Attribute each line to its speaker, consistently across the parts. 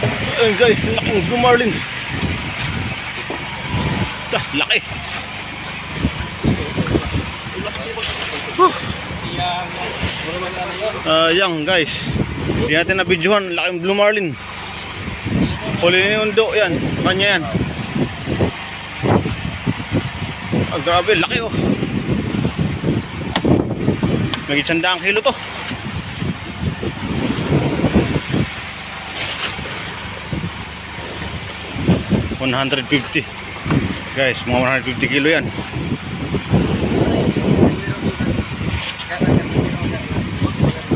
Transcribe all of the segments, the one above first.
Speaker 1: So, ayun guys, laking Blue Marlins. Ah, laki. Huh. Ah, yan guys. Hindi natin na videohan, laking Blue Marlin. Huli ni Undo, yan. Kanya yan. Ah, grabe, laki oh. May isandang kilo to. One hundred fifty. Guys, mga 150 kilo yan.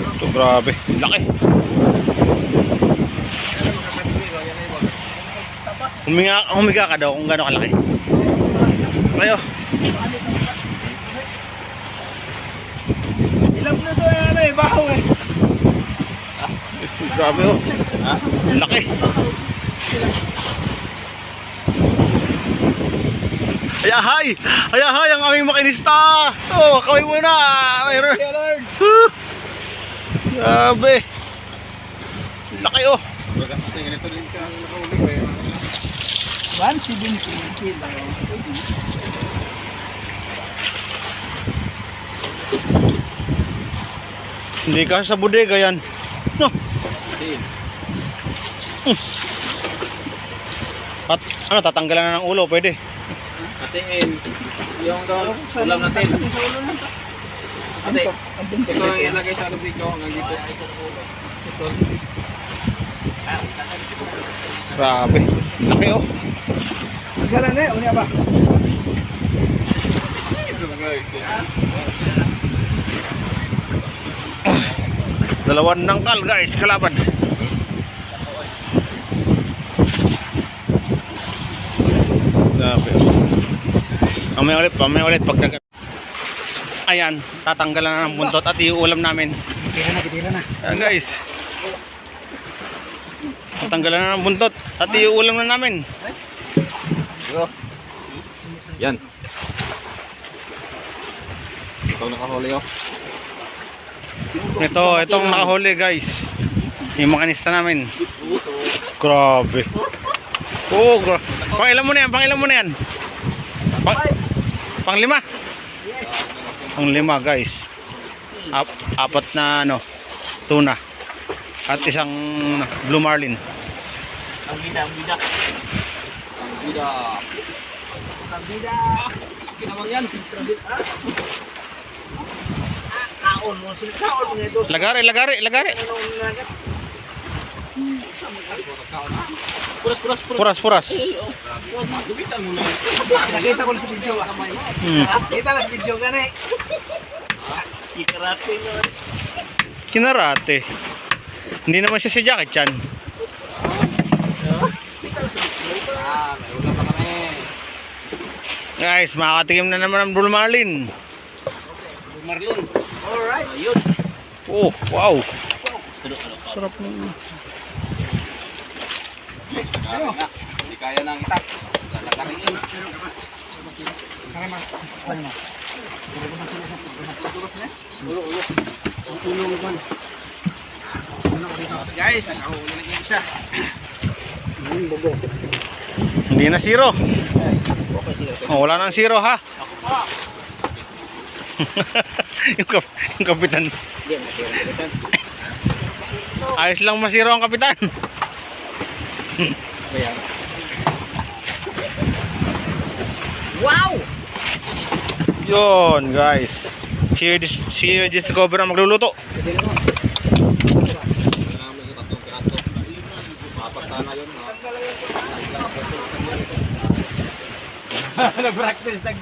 Speaker 1: Ito, grabe. Laki. Huminga, humiga ka daw kung gano'ng kalaki. Kayo.
Speaker 2: Ilang na to ano eh, bahaw eh.
Speaker 1: Grabe oh. Laki. Ayahay! Ayahay ang aming makinista! Oh, kaway muna! Mayroon.
Speaker 2: Kaya Lord.
Speaker 1: Huh! Grabe. Laki oh.
Speaker 2: 117 kilo.
Speaker 1: Hindi ka sa bodega yan. No. Hmm. At ano, tatanggalan na ng ulo, pwede.
Speaker 3: Atiin yung
Speaker 2: Sa
Speaker 3: ulam natin. Ate, ito ang ilagay sa lubig ko hanggang dito. Ito.
Speaker 1: Grabe. Laki oh.
Speaker 2: Galan eh, unya ba?
Speaker 1: Dalawan nangkal guys, kalaban. Grabe. Mamaya ulit, mamaya ulit pag nag... Ayan, tatanggalan na ng buntot at iuulam namin.
Speaker 2: Tira na, tira na.
Speaker 1: Ayan guys. Tatanggalan na ng buntot at iuulam na namin.
Speaker 3: Yan. Ito nakahuli oh.
Speaker 1: Ito, itong nakahuli guys. Yung makanista namin. Grabe. Oo, gra Pangilan mo na yan, pangilan mo na yan. Pang, pang lima.
Speaker 2: Yes.
Speaker 1: Pang lima guys. Ap, apat na ano, tuna. At isang blue marlin.
Speaker 3: Ang bida, ang bida. Ang bida.
Speaker 2: Kabida.
Speaker 3: Laki naman yan.
Speaker 2: Kaon mo. Kaon mo nga ito.
Speaker 1: Lagari, lagari, lagari.
Speaker 2: Ano ang nagat?
Speaker 3: Puras, puras, puras.
Speaker 1: Puras, puras.
Speaker 3: Na.
Speaker 2: Nakita ko na sa video ah.
Speaker 1: Hmm.
Speaker 2: Kita na sa video ka na eh.
Speaker 3: Ikarate na.
Speaker 1: Kinarate. Hindi naman siya si Jackie Chan. Guys, makakatikim na naman ng blue marlin.
Speaker 3: Marlon.
Speaker 2: Alright.
Speaker 3: Ayun.
Speaker 1: Oh, wow. Sarap ng...
Speaker 3: Grabe na. Hindi kaya nang itak. Lalakarin. Ulo, ulo. Ulo naman. Guys, nakahuli na yung isa.
Speaker 1: Hindi na zero. Oh, wala nang zero ha. yung, kap yung kapitan. Ayos lang masiro ang kapitan.
Speaker 3: Wow!
Speaker 1: Yun, guys. Si si Discover ang magluluto.
Speaker 3: Nag-practice nag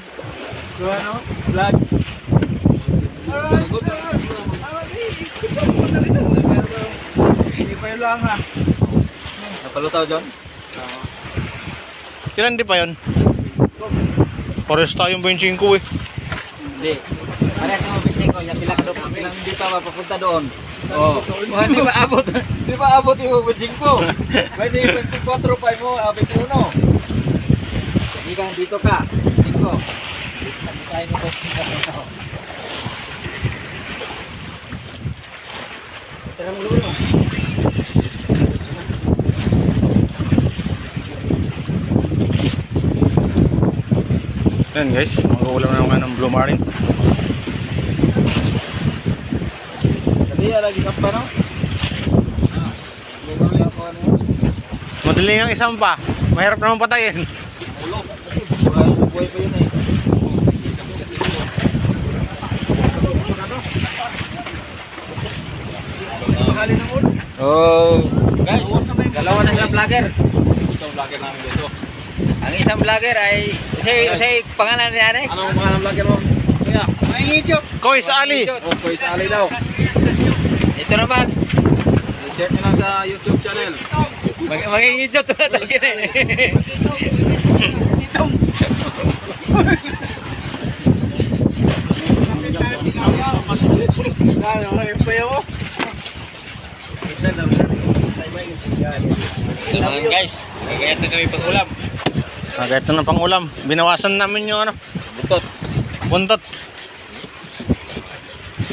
Speaker 3: ano? Vlog.
Speaker 2: Hindi pa yun lang ah.
Speaker 3: Napalutaw John?
Speaker 1: Ilan di pa yun? Pares tayong 25 eh.
Speaker 3: Hindi. Parehas mabitsing ko, yung pila ka doon, hindi pa mapapunta doon. Oo. Oh. Hindi ba abot? Hindi ba abot yung mabitsing ko? Pwede yung 24 pa mo, yung uno. Hindi ka, dito ka. Dito. Hindi tayo nito. Tara mo ulo.
Speaker 1: Yan guys, mag-uulam na naman ng Blue Marlin.
Speaker 3: Dali, lagi ka pa, no? Yun?
Speaker 1: Madali ang isang pa. Mahirap naman patayin.
Speaker 3: Ulo. Buhay pa yun eh. Oh, guys, dalawa na silang vlogger.
Speaker 4: Itong vlogger namin dito.
Speaker 3: Ang isang vlogger ay, say, say, pangalan niya eh?
Speaker 4: Anong pangalan ng vlogger mo?
Speaker 2: May joke.
Speaker 1: Kois Ali!
Speaker 4: Oh, Kuya Ali daw.
Speaker 3: Ito naman,
Speaker 4: I-share nyo lang sa YouTube channel.
Speaker 3: mag magiging joke to natin eh.
Speaker 2: Ano, may payo.
Speaker 3: Mga guys, na kami pag ulam.
Speaker 1: Agad na ng pangulam. Binawasan namin yung ano,
Speaker 3: Butot.
Speaker 1: buntot.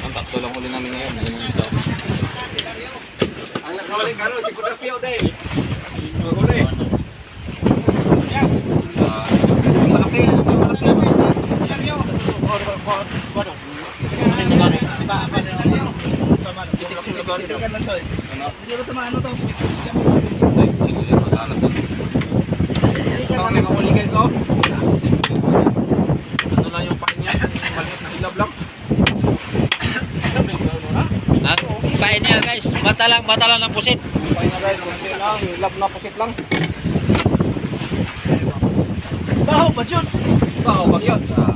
Speaker 4: Ang tatlo lang huli namin ngayon. Ayun yung isa.
Speaker 2: Ang nakawalik ano, si Kuda Pio din. Mahuli.
Speaker 4: Yung malaki. Yung malaki namin.
Speaker 2: Titigan lang to eh. Hindi ko tamaan lang
Speaker 4: kami mahuli guys, oh. Ano lang yung pain niya? Maliit na hilab lang.
Speaker 3: Ang pain niya guys, mata lang, mata lang ng pusit.
Speaker 4: Pain na guys, kunti lang. Hilab na pusit lang.
Speaker 2: Baho pa dyan.
Speaker 4: Ikaw, pag yun. Ah,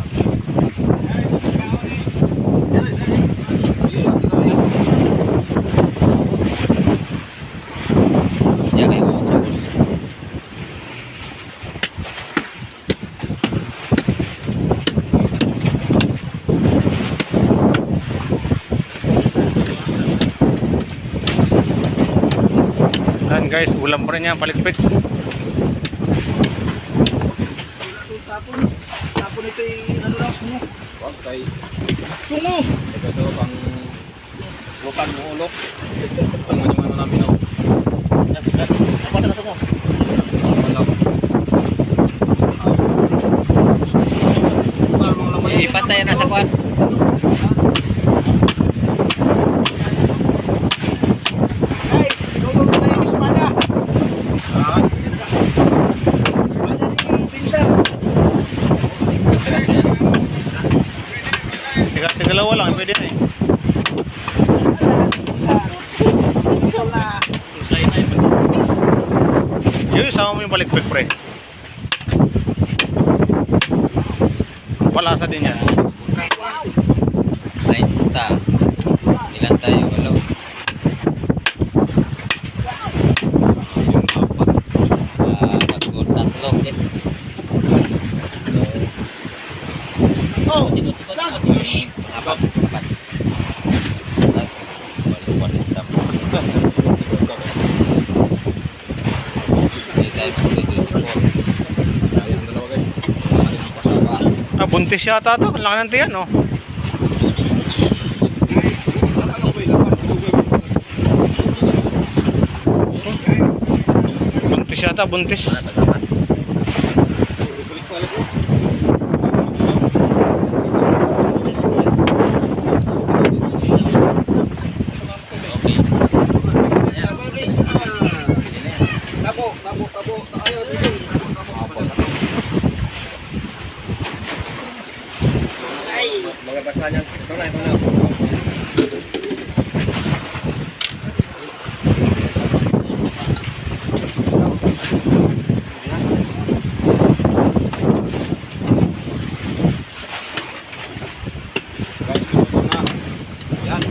Speaker 4: Yan
Speaker 1: guys, ulam pa rin yan, palikpik.
Speaker 2: Tapon. Tapon ito yung ano lang, sumo.
Speaker 4: Wag kay.
Speaker 2: Sumo!
Speaker 4: Ito ito, pang lupan mo ulo. Pang ano namin, oh. Apa na mo?
Speaker 3: Ipantay na sa kuan.
Speaker 2: Guys, ginugol ko na yung espada. Espada ni Vincent.
Speaker 1: Tigalawa lang, pwede na eh.
Speaker 2: Ito na.
Speaker 1: Yun, sama mo yung palikpik pre. Palasa din yan.
Speaker 3: Nainta. Ilan tayo? Walo. Yung apat. Ah, tatlo, tatlo.
Speaker 2: Oh!
Speaker 3: Apat. Apat. Walo, walo, tama. Three times three, twenty-four.
Speaker 4: Ayun, dalawa guys. Ayun, pasaba.
Speaker 1: Ah, buntis yata to. Ang laki ng tiyan, oh. Buntis yata, buntis.
Speaker 3: Okay.
Speaker 4: Tabo, tabo, tabo. Ayaw, dito. Mga basa niyan. Ito na, ito na. Guys, ito na. Yan.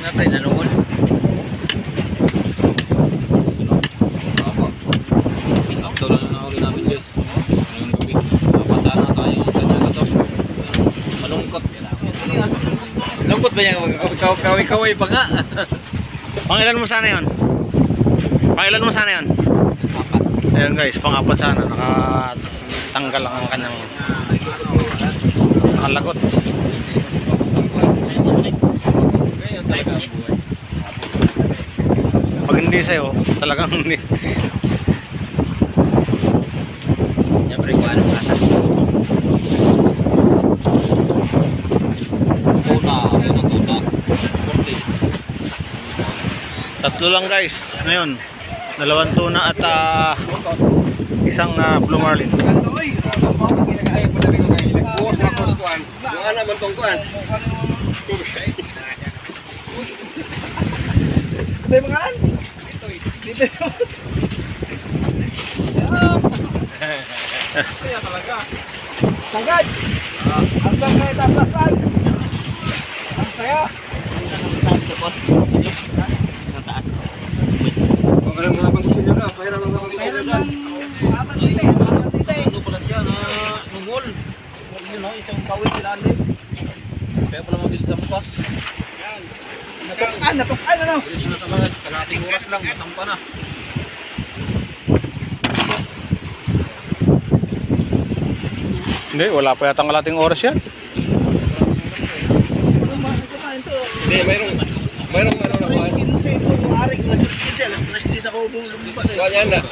Speaker 3: Nga pa, nanungon.
Speaker 4: Apo. Ito lang ang nahuli namin guys. Ngayong gabi. Dapat sana tayo yung kanyang aso. Malungkot.
Speaker 3: Lungkot ba yan? Kaway-kaway pa nga.
Speaker 1: Pangilan mo sana yon? Pangilan mo sana yon?
Speaker 4: Apat.
Speaker 1: Ayun guys, pang-apat sana. Nakatanggal lang ang kanyang
Speaker 4: buhay.
Speaker 1: Pag hindi sa'yo, talagang hindi.
Speaker 3: Siyempre, kung anong kasa.
Speaker 4: Tuna, tuna, tuna. Kurti.
Speaker 1: Tatlo lang guys, ngayon. Dalawang tuna at ah, isang ah, blue marlin.
Speaker 2: Buwas na kos kuan. Yung ana man tong kuan.
Speaker 3: Sagad! Hanggang kay tapasan! Ang saya!
Speaker 2: Ano mga konsumo na, pahiram lang ako
Speaker 3: ng apat dito eh, apat dito eh.
Speaker 4: Ano pala siya na nungol. Yun no, isang kawin sila alim. Kaya pala mabis sa mukha.
Speaker 3: Natukan, natukan ano?
Speaker 4: Bilis na sa mga kalating oras lang, masampa na.
Speaker 1: Hindi, wala pa yata kalating oras yan.
Speaker 2: Hindi, mayroong mayroong ano na kuan. Kuan yan na.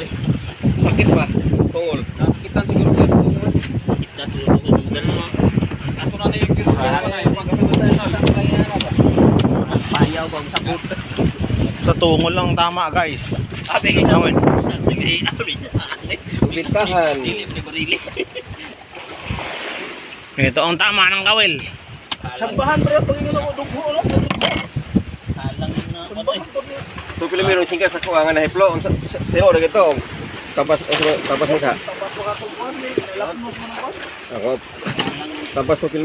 Speaker 2: Sakit pa. Tungol.
Speaker 4: Nasakitan siguro siya sa tungkol. Ato na na yung kiro. Ano na yung pagkakas na
Speaker 3: Payaw bang sakot?
Speaker 1: Sa tungol lang tama guys.
Speaker 3: Abi kita
Speaker 1: Tawin.
Speaker 2: Bitahan.
Speaker 1: Ito ang tama ng kawil.
Speaker 3: Sambahan bro, pag yung ako dugho no? Sambahan po niya.
Speaker 2: Tu pila mayroong singka sa kuangan na hiplo. Tino na gito. Tapas tapas ni ka.
Speaker 3: Tapos makatungkon, may lapnos mo na.
Speaker 2: Tapas tu pila